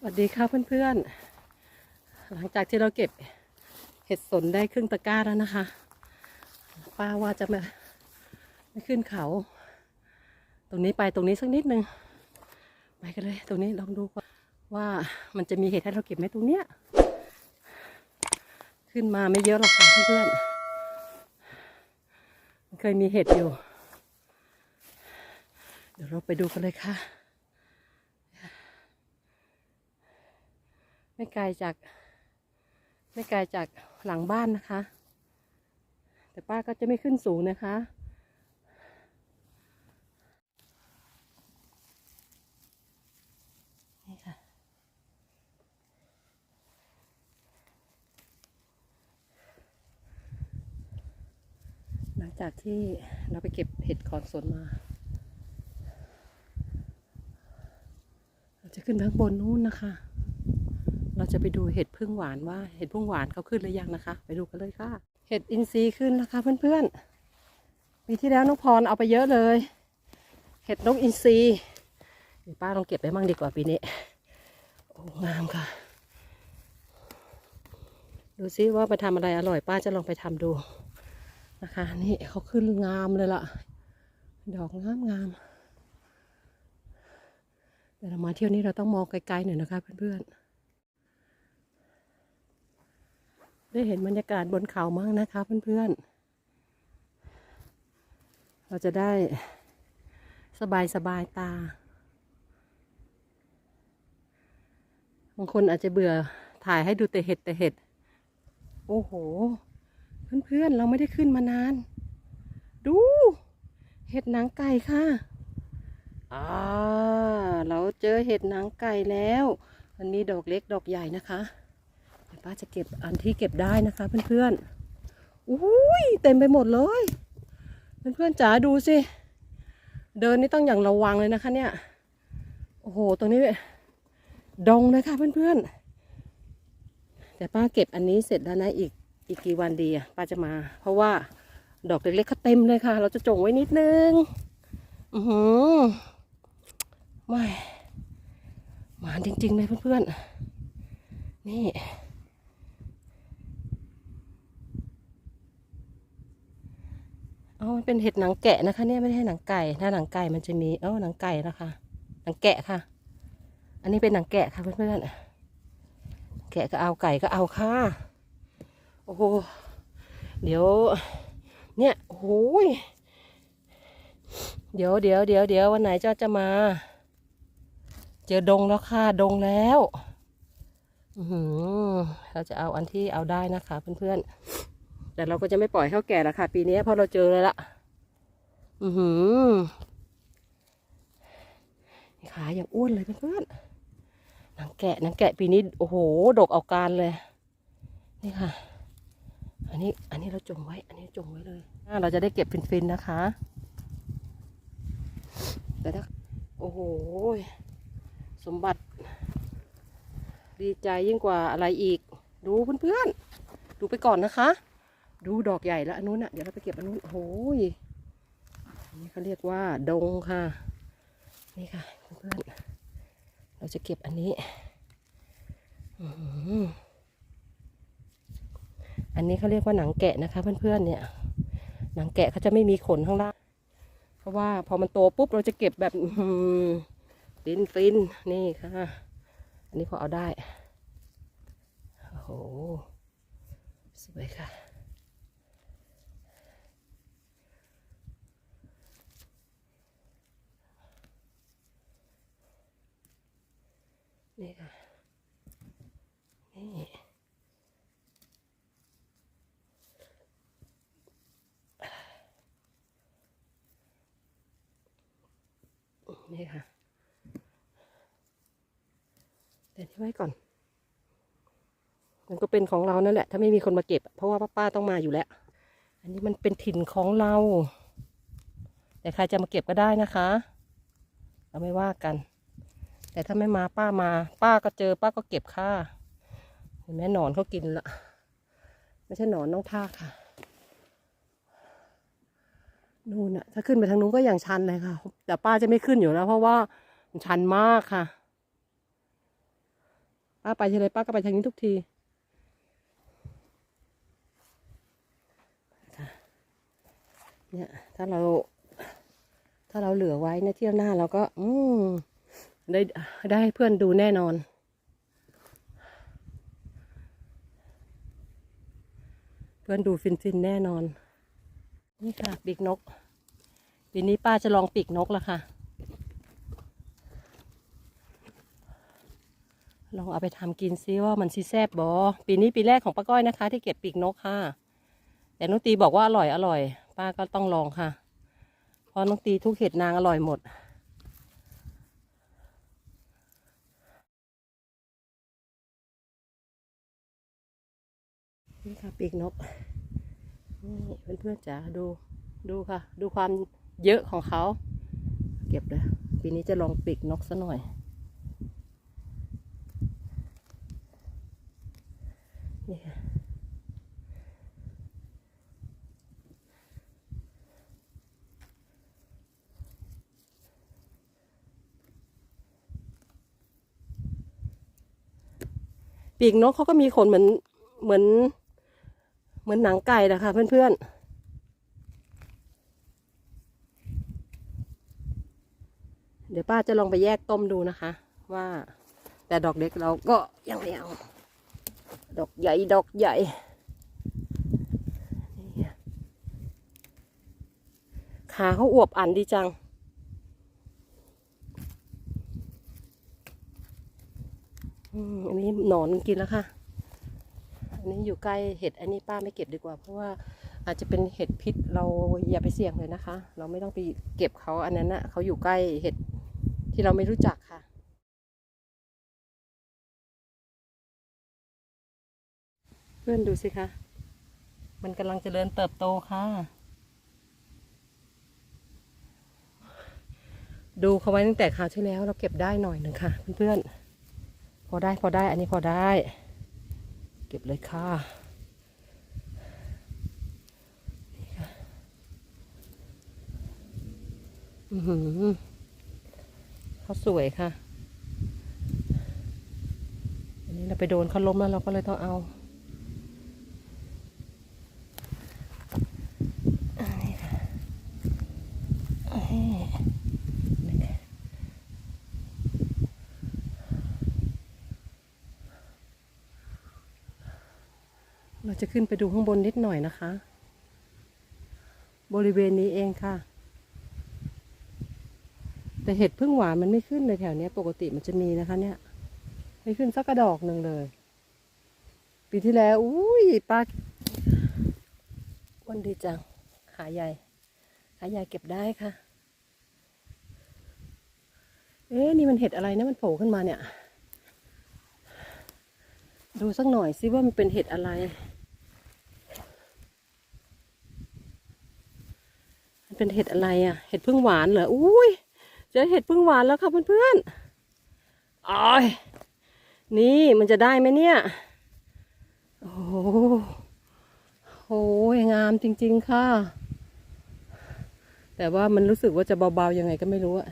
สวัสดีค่ะเพื่อนๆ หลังจากที่เราเก็บเห็ดสนได้ครึ่งตะกร้าแล้วนะคะ ป้าว่าจะมาไม่ขึ้นเขา ตรงนี้ไปตรงนี้สักนิดนึง ไปกันเลย ตรงนี้ลองดูว่ามันจะมีเห็ดให้เราเก็บไหมตรงเนี้ย ขึ้นมาไม่เยอะหรอกค่ะเพื่อนๆ มันเคยมีเห็ดอยู่ เดี๋ยวเราไปดูกันเลยค่ะ ไม่ไกลจาก ไม่ไกลจากหลังบ้านนะคะ แต่ป้าก็จะไม่ขึ้นสูงนะคะนี่ค่ะหลังจากที่เราไปเก็บเห็ดขอนสนมา เราจะขึ้นไปข้างบนนู้นนะคะ จะไปดูเห็ดพึ่งหวานว่า เห็ดพึ่งหวานเขาขึ้นหรือยังนะคะ ไปดูกันเลยค่ะ เห็ดอินทรีย์ขึ้นนะคะเพื่อนๆปีที่แล้วน้องพรเอาไปเยอะเลย เห็ดนกอินทรีย์ป้าลองเก็บไปมั่งดีกว่าปีนี้โอ้งามค่ะ ดูซิว่าไปทำอะไรอร่อย ป้าจะลองไปทำดูนะคะนี่เขาขึ้นงามเลยล่ะ ดอกงามงามๆแต่เรามาเที่ยวนี้เราต้องมองไกลๆหน่อยนะคะเพื่อนๆ ได้เห็นบรรยากาศบนเขามั่งนะคะเพื่อนๆ เราจะได้สบายสบายตา บางคนอาจจะเบื่อถ่ายให้ดูแต่เห็ดแต่เห็ด โอ้โห เพื่อนๆ เราไม่ได้ขึ้นมานาน ดู เห็ดหนังไก่ค่ะอ่าเราเจอเห็ดหนังไก่แล้ว มันมีดอกเล็กดอกใหญ่นะคะ ป้าจะเก็บอันที่เก็บได้นะคะ เพื่อนๆอุ้ยเต็มไปหมดเลย เพื่อนๆจ๋าดูสิ เดินนี่ต้องอย่างระวังเลยนะคะ เนี่ย โอ้โห ตรงนี้ดงเลยค่ะเพื่อนๆ แต่ป้าเก็บอันนี้เสร็จแล้วนะอีกอีกกี่วันดีอะป้าจะมา เพราะว่าดอกเล็กๆเขาเต็มเลยค่ะ เราจะจงไว้นิดนึง อือหือไม่หมาจริงๆเลยเพื่อนๆ นี่ อ๋อมันเป็นเห็ดหนังแกะนะคะ เนี่ยไม่ใช่หนังไก่ ถ้าหนังไก่มันจะมีเอ๋อหนังไก่นะคะ หนังแกะค่ะ อันนี้เป็นหนังแกะค่ะเพื่อนๆแกะก็เอาไก่ก็เอาค่ะ โอ้โห เดี๋ยว เนี่ยโอ้ยเดี๋ยวเดี๋ยวเดี๋ยวเดี๋ยววันไหนเจ้าจะมา เจอดงแล้วค่ะ ดงแล้วอืเราจะเอาอันที่เอาได้นะคะเพื่อนๆ แต่เราก็จะไม่ปล่อยเขาแก่ละค่ะ ปีนี้เพราะเราเจอเลยละอือหือขาอย่างอ้วนเลยเพื่อนๆหนังแกะหนังแกะปีนี้โอ้โหดกเอาการเลย นี่ค่ะ อันนี้อันนี้เราจงไว้ อันนี้จงไว้เลยอ่าเราจะได้เก็บฟินๆนะคะ แต่ถ้าโอ้โหสมบัติ ดีใจยิ่งกว่าอะไรอีก ดูเพื่อนๆ ดูไปก่อนนะคะ ดูดอกใหญ่แล้วอันนู้นอะ เดี๋ยวเราไปเก็บอันนู้นโอ้โหยนนี้เขาเรียกว่าดงค่ะ นี่ค่ะเพื่อนเราจะเก็บอันนี้ อันนี้เขาเรียกว่าหนังแกะนะคะ เพื่อนๆเนี่ย หนังแกะเขาจะไม่มีขนข้างล่าง เพราะว่าพอมันโตปุ๊บเราจะเก็บแบบฟินฟินๆนี่ค่ะ อันนี้พอเอาได้ โอ้โห สวยค่ะ นี่ค่ะ นี่นี่ค่ะเดี๋ยวนี้ไว้ก่อน มันก็เป็นของเรานั่นแหละ ถ้าไม่มีคนมาเก็บ เพราะว่าป้าๆต้องมาอยู่แล้ว อันนี้มันเป็นถิ่นของเรา แต่ใครจะมาเก็บก็ได้นะคะ เราไม่ว่ากัน แต่ถ้าไม่มาป้ามา ป้าก็เจอป้าก็เก็บค่ะเห็นไหมหนอนเขากินละ ไม่ใช่หนอนน้องท่าค่ะ นู่นอะถ้าขึ้นไปทางนู้นก็อย่างชันเลยค่ะ แต่ป้าจะไม่ขึ้นอยู่แล้ว เพราะว่าชันมากค่ะ ป้าไปทีไรป้าก็ไปทางนี้ทุกทีเนี่ยถ้าเรา ถ้าเราเหลือไว้ในเที่ยวหน้าเราก็ อืม ได้ได้ให้เพื่อนดูแน่นอน เพื่อนดูฟินฟินๆแน่นอน นี่ค่ะ ปีกนกปีนี้ป้าจะลองปีกนกแล้วค่ะ ลองเอาไปทำกินซิว่ามันซีแซบบอปีนี้ปีแรกของป้าก้อยนะคะ ที่เก็บปีกนกค่ะ แต่น้องตีบอกว่าอร่อยอร่อย ป้าก็ต้องลองค่ะ เพราะน้องตีทุกเห็ดนางอร่อยหมด นี่ค่ะปีกนกนี่เพื่อนๆจ๋าดูดูค่ะ ดูความเยอะของเขา เก็บเลยปีนี้จะลองปีกนกซะหน่อยนี่ค่ะปีกนกเขาก็มีขนเหมือนเหมือน เหมือนหนังไก่นะคะเพื่อนๆเดี๋ยวป้าจะลองไปแยกต้มดูนะคะ ว่า แต่ดอกเล็กเราก็ยังไม่เอาดอกใหญ่ดอกใหญ่ ขาเขาอวบอันดีจัง อันนี้หนอนกินแล้วค่ะ อันนี้อยู่ใกล้เห็ดอันนี้ป้าไม่เก็บดีกว่า เพราะว่าอาจจะเป็นเห็ดพิษเราอย่าไปเสี่ยงเลยนะคะ เราไม่ต้องไปเก็บเขาอันนั้นนะเขาอยู่ใกล้เห็ดที่เราไม่รู้จักค่ะ เพื่อนดูสิคะ มันกำลังเจริญเติบโตค่ะ ดูเขาไว้ตั้งแต่คราวที่แล้วเราเก็บได้หน่อยหนึ่งค่ะ เพื่อนๆพอได้พอได้อันนี้พอได้ เก็บเลยค่ะเขาสวยค่ะ อันนี้เราไปโดนเขาล้มแล้วเราก็เลยต้องเอาอันนี้ค่ะอันนี้ เรา จะขึ้นไปดูข้างบนนิดหน่อยนะคะ บริเวณนี้เองค่ะ แต่เห็ดพึ่งหวานมันไม่ขึ้นเลยแถวนี้ปกติมันจะมีนะคะ เนี่ย ไม่ขึ้นสักกระดอกหนึ่งเลย ปีที่แล้วอุ้ยป้าอ้วันดีจัง ขาใหญ่ ขาใหญ่เก็บได้ค่ะ เอ๊ะนี่มันเห็ดอะไรนะมันโผล่ขึ้นมาเนี่ยดูสักหน่อยซิว่ามันเป็นเห็ดอะไร มัน เป็นเห็ดอะไรอะ เห็ดพึ่งหวานเหรอ อุ้ยเจอเห็ดพึ่งหวานแล้วค่ะเพื่อนๆอ้อยนี่มันจะได้ไหมเนี่ย โอ้โหโอ้ยงามจริง ๆ ค่ะ แต่ว่ามันรู้สึกว่าจะเบาๆยังไงก็ไม่รู้อะ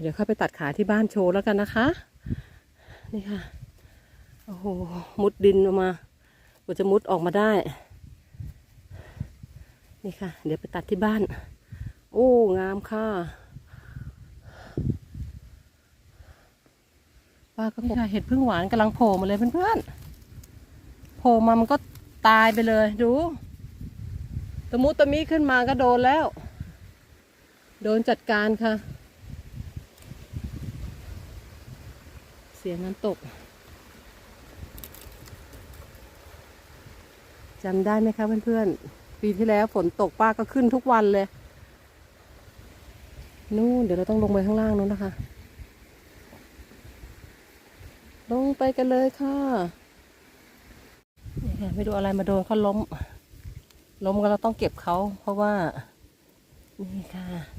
เดี๋ยวเข้าไปตัดขาที่บ้านโชว์แล้วกันนะคะ นี่ค่ะ โอ้โห มุดดินออกมากว่าจะมุดออกมาได้ นี่ค่ะ เดี๋ยวไปตัดที่บ้าน โอ้ งามค่ะ ป้าก็ค่ะเห็ดพึ่งหวานกำลังโผล่มาเลยเพื่อนๆ โผล่มามันก็ตายไปเลย ดู ตะมุตะมิขึ้นมาก็โดนแล้ว โดนจัดการค่ะ เสียงน้ำตกจำได้ไหมคะเพื่อนๆ ปีที่แล้วฝนตกป้าก็ขึ้นทุกวันเลย นู่นเดี๋ยวเราต้องลงไปข้างล่างนู้นนะคะ ลงไปกันเลยค่ะนี่ค่ะไม่ดูอะไรมาโดนเขาล้ม ล้มก็เราต้องเก็บเขาเพราะว่า นี่ค่ะ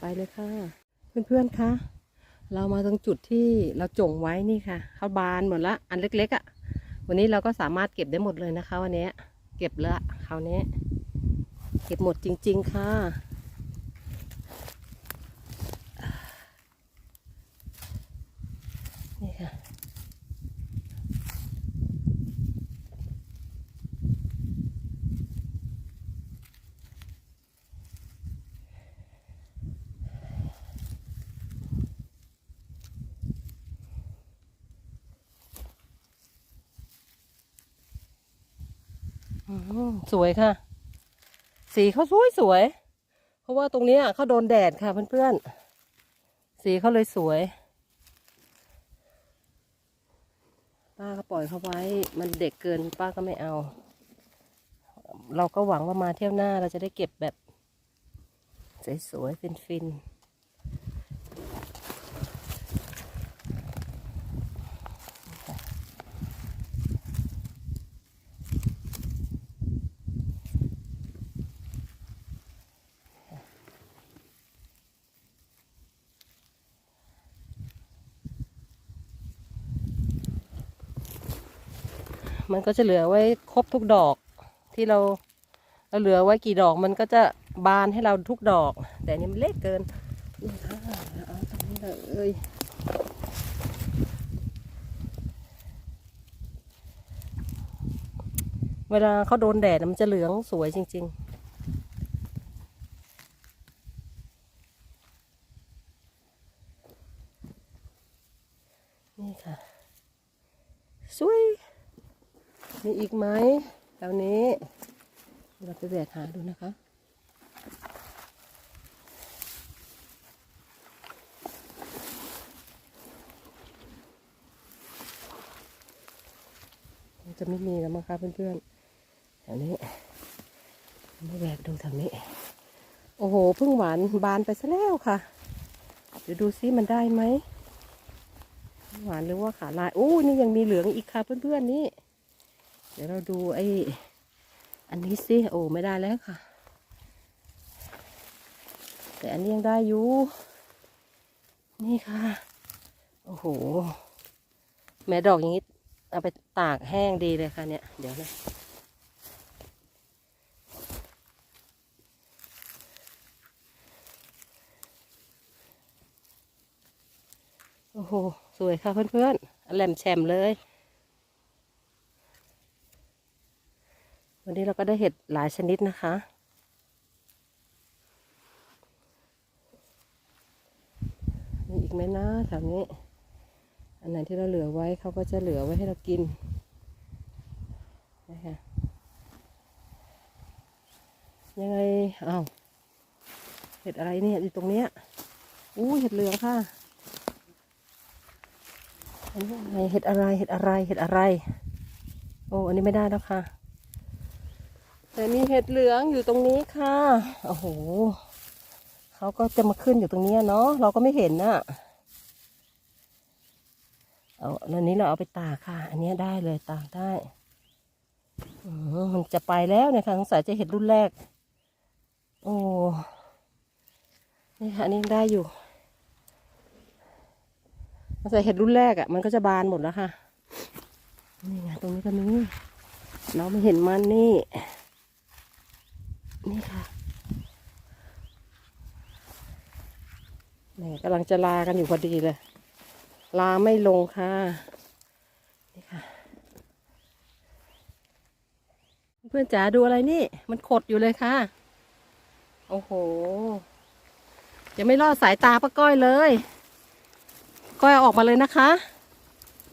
ไปเลยค่ะ เพื่อนๆคะเรามาตรงจุดที่เราจงไว้นี่ค่ะเขาบานหมดละอันเล็กๆอะ่ะ วันนี้เราก็สามารถเก็บได้หมดเลยนะคะ วันนี้เก็บละคราวนี้ เก็บหมดจริง ๆ ค่ะ สวยค่ะ สีเขาสวยสวย เพราะว่าตรงนี้เขาโดนแดดค่ะเพื่อนๆ สีเขาเลยสวย ป้าก็ปล่อยเขาไว้ มันเด็กเกินป้าก็ไม่เอา เราก็หวังว่ามาเที่ยวหน้าเราจะได้เก็บแบบ สวยๆฟินๆ มันก็จะเหลือไว้ครบทุกดอกที่เราเราเหลือไว้กี่ดอกมันก็จะบานให้เราทุกดอก แต่อันนี่มันเล็กเกินนี่ค่ะเอาตรงนี้เลยเวลาเขาโดนแดดน่ะมันจะเหลืองสวยจริง ๆนี่ค่ะสวย มีอีกไหมแถวนี้เราไปแบกหาดูนะคะ จะไม่มีแล้วมั้งคะเพื่อนๆ แถวนี้ไม่แบกดูแถวนี้ โอ้โหเพิ่งหวานบานไปซะแล้วค่ะ เดี๋ยวดูซิมันได้ไหม หวานหรือว่าขาลาย โอ้นี่ยังมีเหลืองอีกค่ะเพื่อนๆนี่ เดี๋ยวเราดูไอ้อันนี้สิโอ้ไม่ได้แล้วค่ะ แต่อันนี้ยังได้อยู่ นี่ค่ะ โอ้โห แม่ดอกอย่างนี้ เอาไปตากแห้งดีเลยค่ะเนี่ย เดี๋ยวนะโอ้โห สวยค่ะเพื่อนๆแหลมแฉมเลย วันนี้เราก็ได้เห็ดหลายชนิดนะคะ มีอีกไหมนะแถวนี้ อันไหนที่เราเหลือไว้เขาก็จะเหลือไว้ให้เรากินนะคะยังไงอ้าวเห็ดอะไรเนี่ยอยู่ตรงเนี้ยอู้เห็ดเหลืองค่ะอันนี้อะไรเห็ดอะไรเห็ดอะไรเห็ดอะไร โอ้อันนี้ไม่ได้แล้วค่ะ แต่มีเห็ดเหลืองอยู่ตรงนี้ค่ะ โอ้โห เขาก็จะมาขึ้นอยู่ตรงนี้เนาะ เราก็ไม่เห็นน่ะ เอาอันนี้เราเอาไปตากค่ะ อันนี้ได้เลยตากได้ มันจะไปแล้วเนี่ยค่ะสงสัยจะเห็ดรุ่นแรก โอ้ นี่ค่ะนนี้ยังได้อยู่สงสัยเห็ดรุ่นแรกอะ่ะ มันก็จะบานหมดแล้วค่ะ นี่ไงตรงนี้ก็มีเราไม่เห็นมันนี่ นี่ค่ะแหมกำลังจะลากันอยู่พอดีเลย ลาไม่ลงค่ะ นี่ค่ะ เพื่อนจ๋าดูอะไรนี่ มันขดอยู่เลยค่ะ โอ้โห ยังไม่รอดสายตาป้าก้อยเลย ก้อยออกมาเลยนะคะ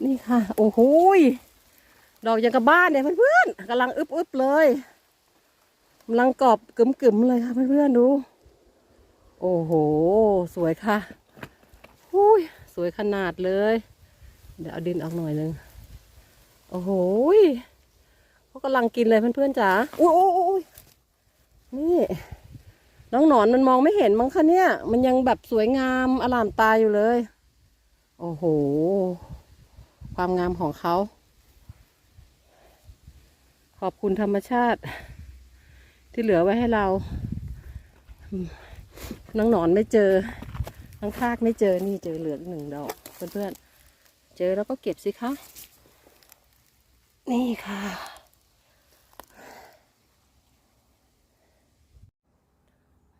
นี่ค่ะ โอ้โหดอกยังกับบ้านเนี่ยเพื่อนๆกำลังอึบๆเลย กำลังกรอบกึ๋มๆเลยค่ะเพื่อนๆดู โอ้โห สวยค่ะอุ้ยสวยขนาดเลย เดี๋ยวเอาดินออกหน่อยนึง โอ้โหเขากำลังกินเลยเพื่อนๆจ๋าอุ้ยอุ้ยอุ้ยนี่ น้องหนอนมันมองไม่เห็นมั้งคะเนี่ย มันยังแบบสวยงามอลามตาอยู่เลย โอ้โห ความงามของเขา ขอบคุณธรรมชาติ ที่เหลือไว้ให้เรา น้องหนอนไม่เจอ น้องทากไม่เจอ นี่เจอเหลือหนึ่งดอกเพื่อนๆ เจอแล้วก็เก็บสิคะ นี่ค่ะ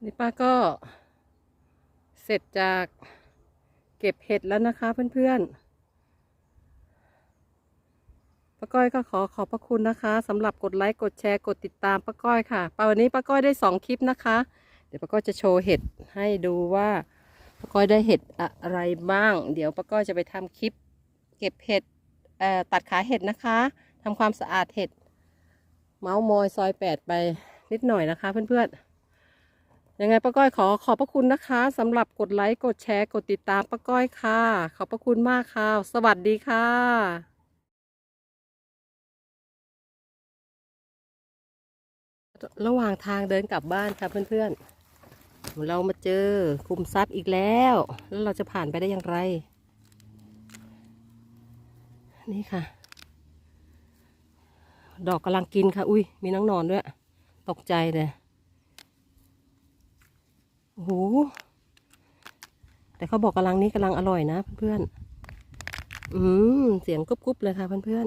นี่ป้าก็เสร็จจากเก็บเห็ดแล้วนะคะเพื่อนๆ ป้าก้อยก็ขอขอบพระคุณนะคะสำหรับกดไลค์กดแชร์กดติดตามป้าก้อยค่ะปวันนี้ป้าก้อยได้สองคลิปนะคะ เดี๋ยวป้าก้อยจะโชว์เห็ดให้ดูว่าป้าก้อยได้เห็ดอะไรบ้าง เดี๋ยวป้าก้อยจะไปทำคลิป เก็บเห็ดตัดขาเห็ดนะคะทำความสะอาดเห็ด เมาส์มอยซอยแปดไปนิดหน่อยนะคะ เพื่อนๆยังไงป้าก้อยขอขอบพระคุณนะคะสำหรับกดไลค์กดแชร์กดติดตามป้าก้อยค่ะ ขอบพระคุณมากค่ะ สวัสดีค่ะ ระหว่างทางเดินกลับบ้านค่ะเพื่อนๆ เรามาเจอคุมทรัพย์อีกแล้ว แล้วเราจะผ่านไปได้อย่างไร นี่ค่ะ ดอกกำลังกินค่ะ อุ้ย มีน้องนอนด้วย ตกใจเลยโอ้โหแต่เขาบอกกำลังนี้กำลังอร่อยนะเพื่อนๆ อืม เสียงกรุบๆเลยค่ะเพื่อน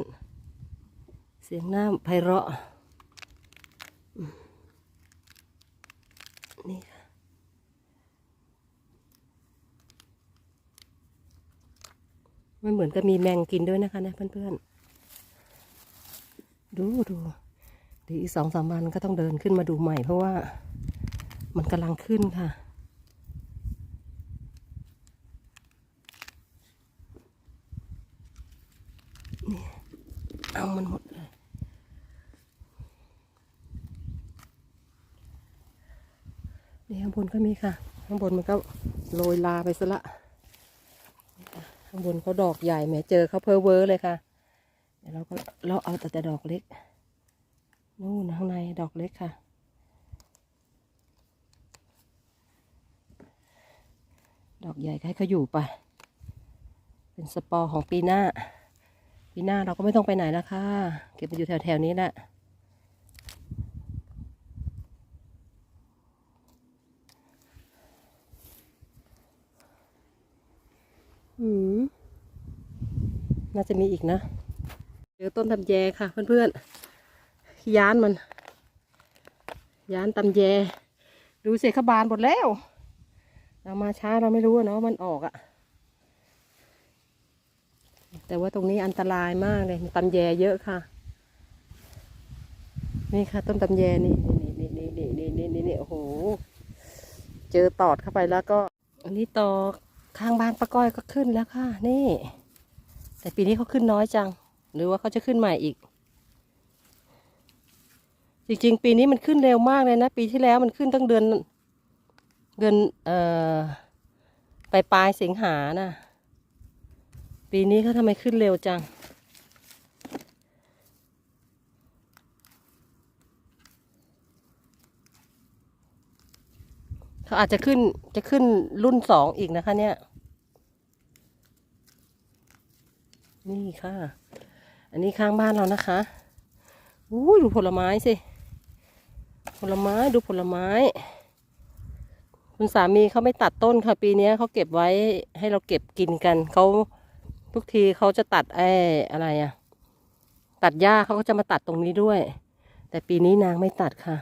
ๆ เสียงหน้าไพเราะ นี่ค่ะ มันเหมือนกับมีแมงกินด้วยนะคะนี่ยเพื่อนๆ ดูดูเดี๋ยวอีกสองสามวันก็ต้องเดินขึ้นมาดูใหม่เพราะว่ามันกำลังขึ้นค่ะนี่เอามันหมดเลย นี่ ข้างบนก็มีค่ะ ข้างบนมันก็โรยลาไปซะละข้างบนเขาดอกใหญ่แหมเจอเขาเพอเวอร์เลยค่ะเดี๋ยวเราก็เราเอาแต่แต่ดอกเล็กนู่นข้างในดอกเล็กค่ะ ดอกใหญ่ให้เขาอยู่ไป เป็นสปอร์ของปีหน้า ปีหน้าเราก็ไม่ต้องไปไหนแล้วค่ะ เก็บไปอยู่แถวๆนี้แหละ อืมน่าจะมีอีกนะเจอต้นตำแยค่ะ เพื่อนๆย้านมัน ย้านตำแย ดูเสกขบานหมดแล้ว เรามาช้าเราไม่รู้เนาะมันออกอะแต่ว่าตรงนี้อันตรายมากเลยตำแยเยอะค่ะ นี่ค่ะ ต้นตำแยนี่นี่นี่นี่นี่นี่นี่นี่โอ้โห เจอตอดเข้าไปแล้วก็ อันนี้ตอก ข้างบ้านป้าก้อยก็ขึ้นแล้วค่ะ นี่ แต่ปีนี้เขาขึ้นน้อยจัง หรือว่าเขาจะขึ้นใหม่อีก จริงๆ ปีนี้มันขึ้นเร็วมากเลยนะ ปีที่แล้วมันขึ้นตั้งเดือน เดือนเอ่อปลายปลายสิงหานะปีนี้เขาทำไมขึ้นเร็วจัง เขาอาจจะขึ้นจะขึ้นรุ่นสองอีกนะคะ เนี่ย นี่ค่ะ อันนี้ข้างบ้านเรานะคะอู้ยดูผลไม้สิ ผลไม้ดูผลไม้ คุณสามีเขาไม่ตัดต้นค่ะ ปีนี้เขาเก็บไว้ให้เราเก็บกินกันเขาทุกทีเขาจะตัดไอ้อะไรอะตัดหญ้าเขาก็จะมาตัดตรงนี้ด้วย แต่ปีนี้นางไม่ตัดค่ะ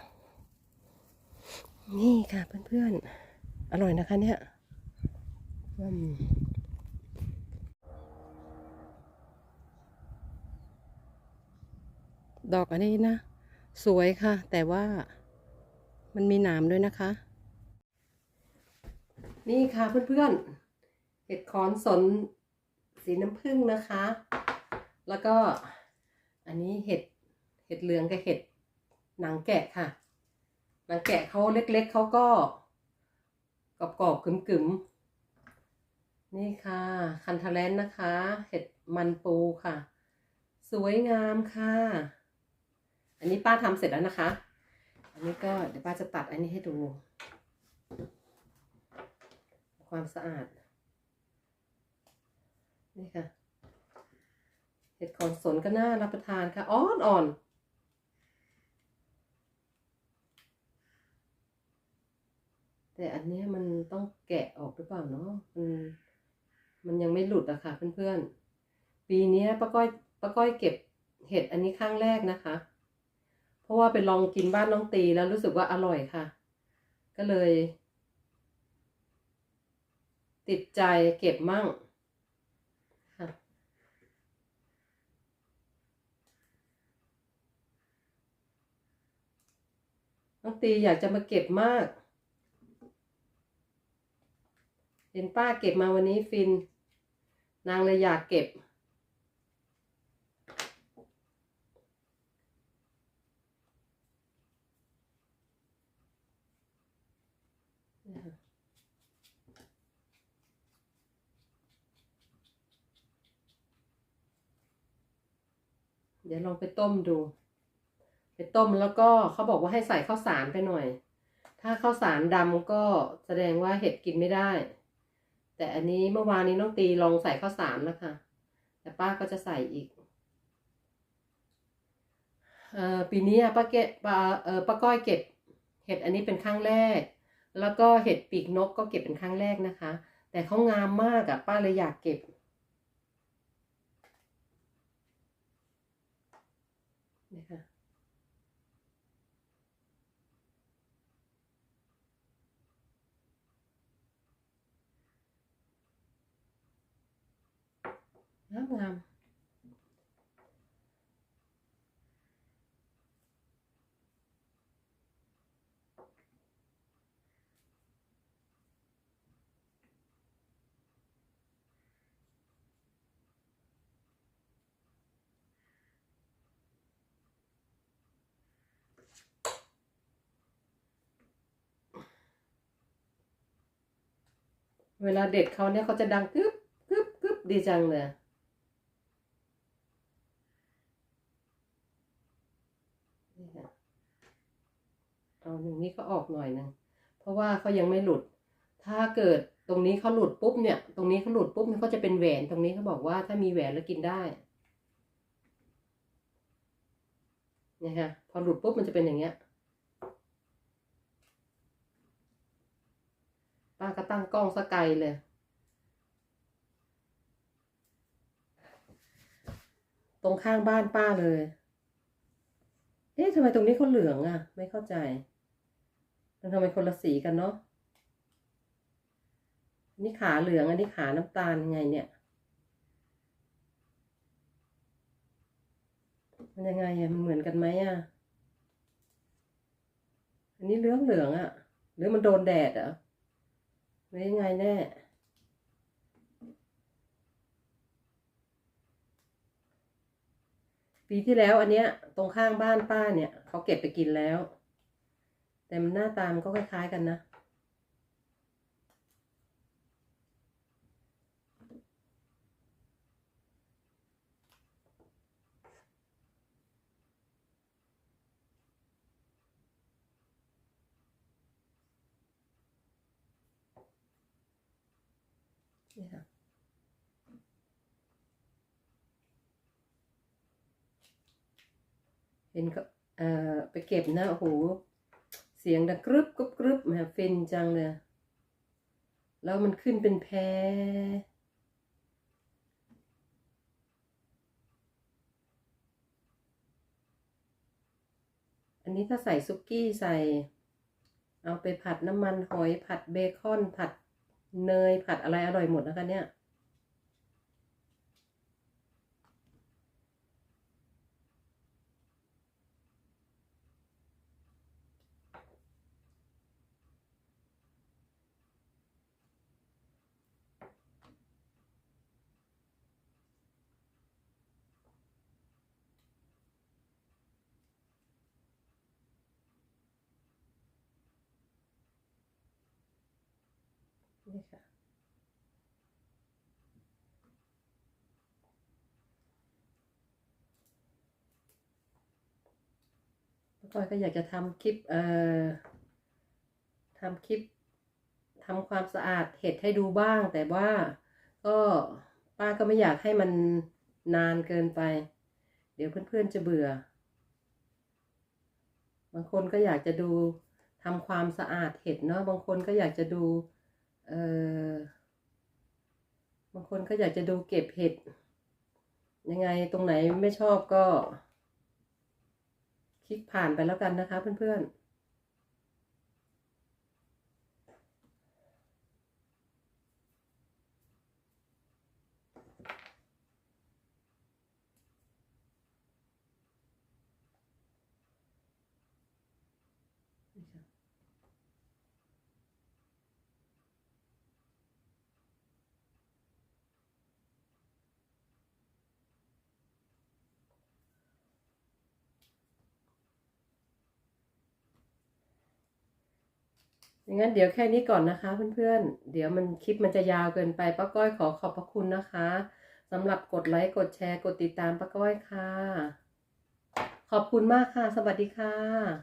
นี่ค่ะเพื่อนๆ อร่อยนะคะเนี่ยดอกอันนี้นะ สวยค่ะ แต่ว่ามันมีหนามด้วยนะคะ นี่ค่ะเพื่อนๆ เห็ดขอนสนสีน้ำผึ้งนะคะ แล้วก็อันนี้เห็ด เห็ดเหลืองกับเห็ดหนังแกะค่ะ หนังแกะเขาเล็กๆเขาก็กรอบๆกึ๋มๆ นี่ค่ะ คันทาแลนนะคะ เห็ดมันปูค่ะ สวยงามค่ะ อันนี้ป้าทำเสร็จแล้วนะคะ อันนี้ก็เดี๋ยวป้าจะตัดอันนี้ให้ดู ความสะอาด นี่ค่ะ เห็ดขอนสนก็น่ารับประทานค่ะอ่อนอ่อน แต่อันเนี้ยมันต้องแกะออกหรือเปล่าเนาะมันมันยังไม่หลุดอะค่ะเพื่อนๆ ปีเนี้ยป้าก้อยป้าก้อยเก็บเห็ดอันนี้ครั้งแรกนะคะ เพราะว่าไปลองกินบ้านน้องตีแล้วรู้สึกว่าอร่อยค่ะ ก็เลย ติดใจเก็บมั่งค่ะน้องตีอยากจะมาเก็บมาก เห็นป้าเก็บมาวันนี้ฟิน นางเลยอยากเก็บ เดี๋ยวลองไปต้มดู ไปต้มแล้วก็เขาบอกว่าให้ใส่ข้าวสารไปหน่อย ถ้าข้าวสารดำก็แสดงว่าเห็ดกินไม่ได้ แต่อันนี้เมื่อวานนี้น้องตีลองใส่ข้าวสารแล้วค่ะ แต่ป้าก็จะใส่อีกเอ่อปีนี้ป้าเก็บป้าเอ่อป้าก้อยเก็บเห็ดอันนี้เป็นครั้งแรก แล้วก็เห็ดปีกนกก็เก็บเป็นครั้งแรกนะคะ แต่เขางามมากอะป้าเลยอยากเก็บนี่ค่ะ งามงามเวลาเด็ดเขาเนี่ยเขาจะดังกึบกึบกึบดีจังเลย นี่ค่ะ เอาหนึ่งนี้ก็ออกหน่อยหนึงเพราะว่าเขายังไม่หลุด ถ้าเกิดตรงนี้เขาหลุดปุ๊บเนี่ย ตรงนี้เขาหลุดปุ๊บเนี่ยเขาจะเป็นแหวนตรงนี้เขาบอกว่าถ้ามีแหวนแล้วกินได้เนี่ยค่ะพอหลุดปุ๊บมันจะเป็นอย่างเงี้ยป้าก็ตั้งกล้องสกไกลเลยตรงข้างบ้านป้าเลย เอ๊ะทำไมตรงนี้เขาเหลืองอะ ไม่เข้าใจ มันทำไมคนละสีกันเนาะอันนี่ขาเหลืองอันนี้ขาน้ำตาลยังไงเนี่ย มันยังไงอะมันเหมือนกันไหมอะอันนี้เหลืองเหลืองอะหรือมันโดนแดดเหรอหรือยังไงแน่ปีที่แล้วอันเนี้ย ตรงข้างบ้านป้าเนี่ย เขาเก็บไปกินแล้ว แต่มันหน้าตามันก็คล้าย ๆ กันนะ นี่ค่ะเห็นก็เอ่อไปเก็บนะโอ้โห เสียงดังกรึบกรึบกรึบแหมฟินจังเลย แล้วมันขึ้นเป็นแพรอันนี้ถ้าใส่ซุกี้ใส่ เอาไปผัดน้ำมันหอยผัดเบคอนผัดเนยผัดอะไรอร่อยหมดนะคะเนี่ย นี่ค่ะป้าก้อยก็อยากจะทำคลิป เอ่อทำคลิปทำความสะอาดเห็ดให้ดูบ้าง แต่ว่าก็ป้าก็ไม่อยากให้มันนานเกินไป เดี๋ยวเพื่อนๆจะเบื่อ บางคนก็อยากจะดูทำความสะอาดเห็ดเนาะบางคนก็อยากจะดู เออบางคนก็อยากจะดูเก็บเห็ด ยังไงตรงไหนไม่ชอบก็ คลิกผ่านไปแล้วกันนะคะเพื่อนๆ งนั้นเดี๋ยวแค่นี้ก่อนนะคะเพื่อนๆ เดี๋ยวมันคลิปมันจะยาวเกินไปป้าก้อยขอขอบพระคุณนะคะสำหรับกดไลค์กดแชร์กดติดตามป้าก้อยค่ะ ขอบคุณมากค่ะ สวัสดีค่ะ